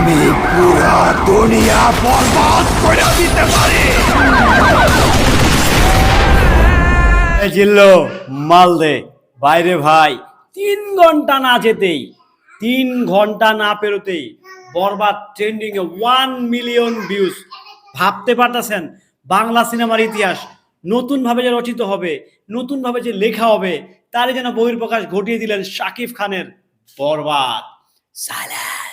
আমি পুরা দুনিয়া বরবাদ করে দিতে পারি। জিল্লো, মাল দে। বাইরে ভাই, তিন ঘণ্টা না যেতেই, তিন ঘণ্টা না পেরোতেই বরবাদ ট্রেন্ডিং এ ওয়ান মিলিয়ন ভিউজ ভাবতে পারতেছেন, বাংলা সিনেমার ইতিহাস নতুন ভাবে যে রচিত হবে নতুন ভাবে যে লেখা হবে, তারই যেন বহির্প্রকাশ ঘটিয়ে দিলেন শাকিব খানের বরবাদ। সাইলেন্স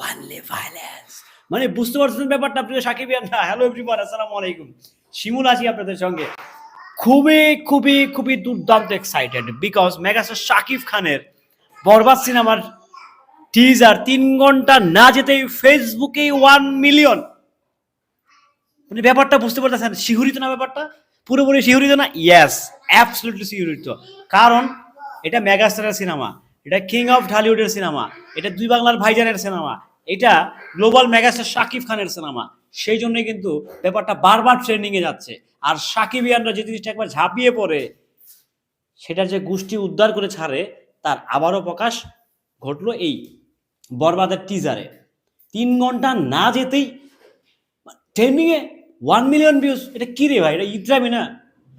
ওয়ানলি ভাইলেন্স মানে বুঝতে পারছেন ব্যাপারটা, প্রিয় সাকিব হ্যালো এভরিওয়ান আসসালামু আলাইকুম। শিমুল আছি আপনাদের সঙ্গে। খুবই খুবই খুবই দুর্দান্ত এক্সাইটেড বিকজ মেগাস্টার শাকিব খানের বরবাদ সিনেমার টিজার তিন ঘণ্টা না যেতেই ফেসবুকে ওয়ান মিলিয়ন মানে ব্যাপারটা বুঝতে পারতেছেন? শিহরিত না ব্যাপারটা? পুরোপুরি শিহরিত না? ইয়েস অ্যাবসলুটলি শিহরিত। কারণ এটা মেগাস্টারের সিনেমা, এটা কিং অফ ঢালিউডের সিনেমা, এটা দুই বাংলার ভাইজানের সিনেমা এটা গ্লোবাল মেগাস্টার শাকিব খানের সিনেমা। সেই জন্যই কিন্তু ব্যাপারটা বারবার ট্রেন্ডিং এ যাচ্ছে। আর সাকিবিয়ানরা যে জিনিসটা একবার ঝাঁপিয়ে পড়ে, সেটা যে গোষ্ঠী উদ্ধার করে ছাড়ে, তার আবারও প্রকাশ ঘটলো এই বরবাদের টিজারে তিন ঘণ্টা না যেতেই ট্রেন্ডিংয়ে ওয়ান মিলিয়ন ভিউজ এটা কি রে ভাই? এটা ইত্রামি না?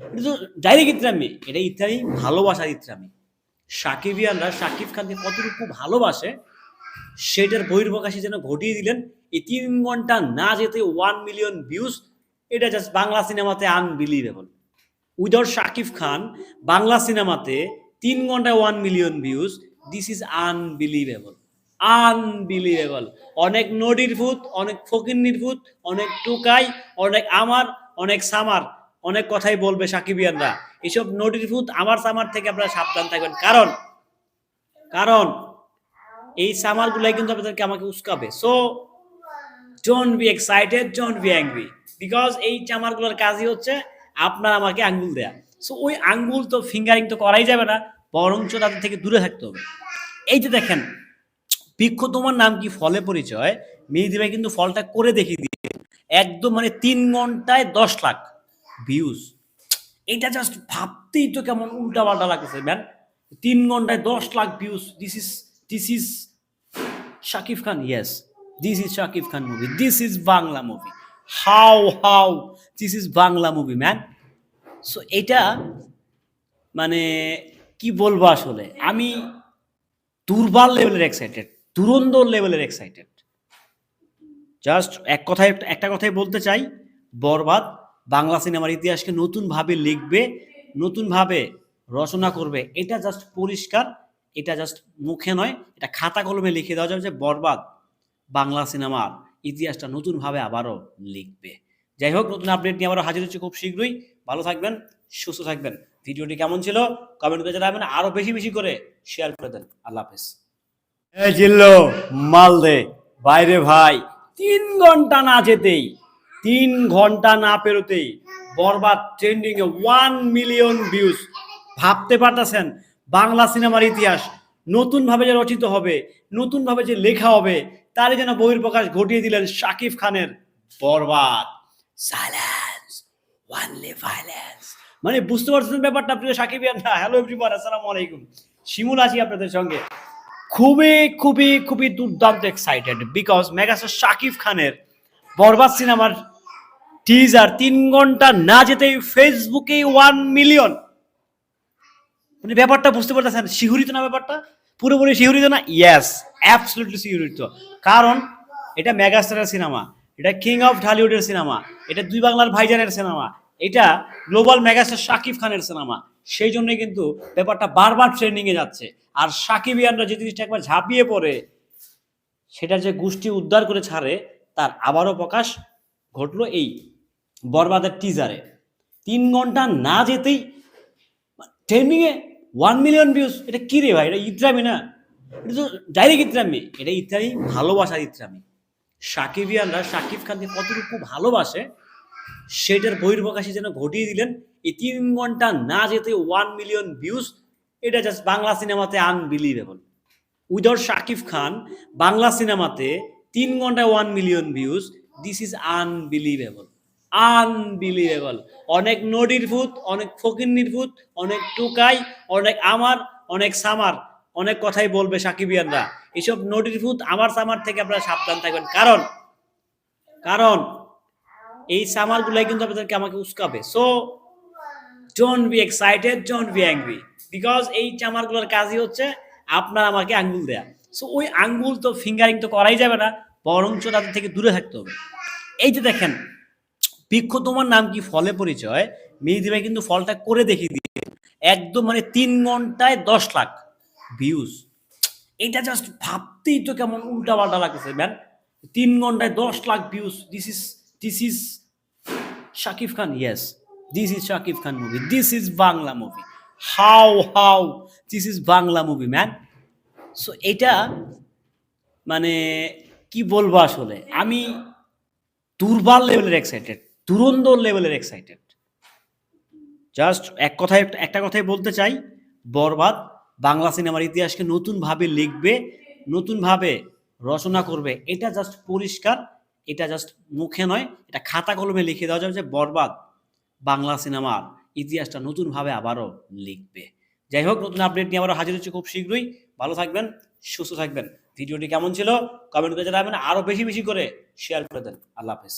এটা তো ডাইরেক্ট ইত্রামি। এটা ইত্যাদি ভালোবাসার ইত্রামি। সাকিবিয়ানরা সাকিব খানকে কতটুকু ভালোবাসে সেটার বহির্প্রকাশে যেন ঘটিয়ে দিলেন, এই তিন ঘণ্টা না যেতে ওয়ান মিলিয়ন ভিউজ এটা জাস্ট বাংলা সিনেমাতে আনবিলিভেবল উইদাউট শাকিব খান, বাংলা সিনেমাতে তিন ঘন্টায় one million views this is unbelievable unbelievable অনেক নদীর ভূত, অনেক ফকিন্নির ভূত, অনেক টুকাই, অনেক আমার, অনেক সামার, অনেক কথাই বলবে সাকিবিয়ানরা। এসব নদীর ভূত, আমার সামার থেকে আপনারা সাবধান থাকবেন। কারণ কারণ এই সামারগুলাই কিন্তু আপনাদেরকে আমাকে উস্কাবে। So don't be excited don't be angry because এই চামারগুলোর কাজই হচ্ছে আপনার আমাকে আঙ্গুল দেয়া। সো ওই আঙ্গুল তো ফিঙ্গারিং তো করাই যাবে না, বরঞ্চ তাদের থেকে দূরে থাকতে হবে। এই যে দেখেন, বৃক্ষ তোমার নাম কি? ফলে পরিচয়। মেহেদি ভাই কিন্তু ফলটা করে দেখিয়ে দিয়ে একদম মানে তিন ঘন্টায় দশ লাখ ভিউজ এটা জাস্ট ভাবতেই তো কেমন উল্টা পাল্টা লাগতেছে ম্যান তিন ঘন্টায় দশ lakh views this is this is Shakib Khan yes this is Shakib Khan movie this is Bangla movie how how this is Bangla movie man so এটা মানে কি বলব আসলে? আমি দুর্বল লেভেলের এক্সাইটেড দুরন্দর লেভেলের এক্সাইটেড জাস্ট এক কথায়, একটা কথাই বলতে চাই, বরবাদ, বাংলা সিনেমার ইতিহাসকে নতুনভাবে লিখবে, নতুনভাবে রচনা করবে, এটা জাস্ট পরিষ্কার। এটা জাস্ট মুখে নয়, এটা খাতা কলমে লিখে দেওয়া যাবে যে বরবাদ বাংলা সিনেমার ইতিহাসটা নতুনভাবে আবারও লিখবে। যাই হোক, নতুন আপডেট নিয়ে আবারও হাজির হচ্ছে খুব শীঘ্রই। ভালো থাকবেন, সুস্থ থাকবেন। ভিডিওটি কেমন ছিল কমেন্ট করে জানাবেন, আরও বেশি বেশি করে শেয়ার করে দেন। আল্লাহ হাফেজ। এই জিল্লো বাইরে ভাই, তিন ঘণ্টা না যেতেই, তিন ঘণ্টা না পেরোতেই বরবাদ ট্রেন্ডিং এ ওয়ান মিলিয়ন ভিউজ ভাবতে পারতেছেন বাংলা সিনেমার ইতিহাস নতুন ভাবে যে রচিত হবে নতুন ভাবে যে লেখা হবে, তারই যেন বহির্প্রকাশ ঘটিয়ে দিলেন শাকিব খানের বরবাদ। ওয়ানলি মানে বুঝতে পারছেন ব্যাপারটা প্রিয় সাকিব হ্যালো এভরিওয়ান আসসালামু আলাইকুম। শিমুল আছি আপনাদের সঙ্গে। খুবই খুবই খুবই দুর্দান্ত এক্সাইটেড বিকজ মেগাস্টার শাকিব খানের বরবাদ সিনেমার টিজার তিন ঘণ্টা না যেতেই ফেসবুকে ওয়ান মিলিয়ন মানে ব্যাপারটা বুঝতে পারতেছেন শিহরিত না ব্যাপারটা? পুরোপুরি শিহরিত না? ইয়েস অ্যাবসলুটলি শিহরিত কারণ এটা মেগাস্টারের সিনেমা এটা কিং অফ ঢালিউডের সিনেমা এটা দুই বাংলার ভাইজানের সিনেমা এটা গ্লোবাল মেগাস্টার শাকিব খানের সিনেমা সেই জন্যই কিন্তু ব্যাপারটা বারবার ট্রেন্ডিং এ যাচ্ছে। আর সাকিব ইয়ানরা যে জিনিসটা একবার ঝাঁপিয়ে পড়ে সেটা যে গোষ্ঠী উদ্ধার করে ছাড়ে, তার আবারও প্রকাশ ঘটলো এই বরবাদের টিজারে তিন ঘণ্টা না যেতেই ট্রেন্ডিংয়ে ওয়ান মিলিয়ন ভিউজ এটা কি রে ভাই? এটা ইত্রামি না? এটা তো ডাইরেক্ট ইত্রামি। এটা ইত্যাদি ভালোবাসার ইত্রামি। সাকিবিয়ানরা সাকিব খানকে কতটুকু ভালোবাসে, সেটার বহির্প্রকাশে যেন ঘটিয়ে দিলেন, এই তিন ঘণ্টা না যেতে ওয়ান মিলিয়ন ভিউজ এটা জাস্ট বাংলা সিনেমাতে আনবিলিভেবল উইদাউট শাকিব খান, বাংলা সিনেমাতে তিন ঘন্টায় one million views this is unbelievable unbelievable অনেক নদীর ভূত, অনেক ফকিন্নির ভূত, অনেক টুকাই, অনেক আমার, অনেক সামার। অনেক কথাই বলবে সাকিবিয়ানরা। এসব এইসব নোটিফুত আমার সামার থেকে আপনারা সাবধান থাকবেন। কারণ কারণ, এই সামারগুলাই কিন্তু আপনাদেরকে আমাকে উস্কাবে। So don't be excited don't be angry because এই চামারগুলোর কাজই হচ্ছে আপনার আমাকে আঙ্গুল দেয়া। সো ওই আঙ্গুল তো ফিঙ্গারিং তো করাই যাবে না, বরঞ্চ তাদের থেকে দূরে থাকতে হবে। এই যে দেখেন বৃক্ষ তোমার নাম কি? ফলে পরিচয়। মেহেদি ভাই কিন্তু ফলটা করে দেখিয়ে দিয়ে একদম মানে তিন ঘন্টায় দশ লাখ ভিউজ এটা জাস্ট ভাবতেই তো কেমন উল্টা পাল্টা লাগতেছে ম্যান তিন ঘন্টায় দশ lakh views this is this is Shakib Khan yes this is Shakib Khan movie this is Bangla movie how how this is Bangla movie man so এটা মানে কি বলব আসলে? আমি দুর্বল লেভেলের এক্সাইটেড দুরন্দর লেভেলের এক্সাইটেড জাস্ট এক কথায়, একটা কথাই বলতে চাই, বরবাদ বাংলা সিনেমার ইতিহাসকে নতুনভাবে লিখবে, নতুনভাবে রচনা করবে, এটা জাস্ট পরিষ্কার, এটা জাস্ট মুখে নয়, এটা খাতা কলমে লিখে দেওয়া যাবে যে বরবাদ বাংলা সিনেমার ইতিহাসটা নতুনভাবে আবারও লিখবে। যাই হোক, নতুন আপডেট নিয়ে আবারও হাজির হচ্ছে খুব শীঘ্রই। ভালো থাকবেন, সুস্থ থাকবেন। ভিডিওটি কেমন ছিল কমেন্ট করে জানাবেন, আরও বেশি বেশি করে শেয়ার করে দেন। আল্লাহ হাফেজ।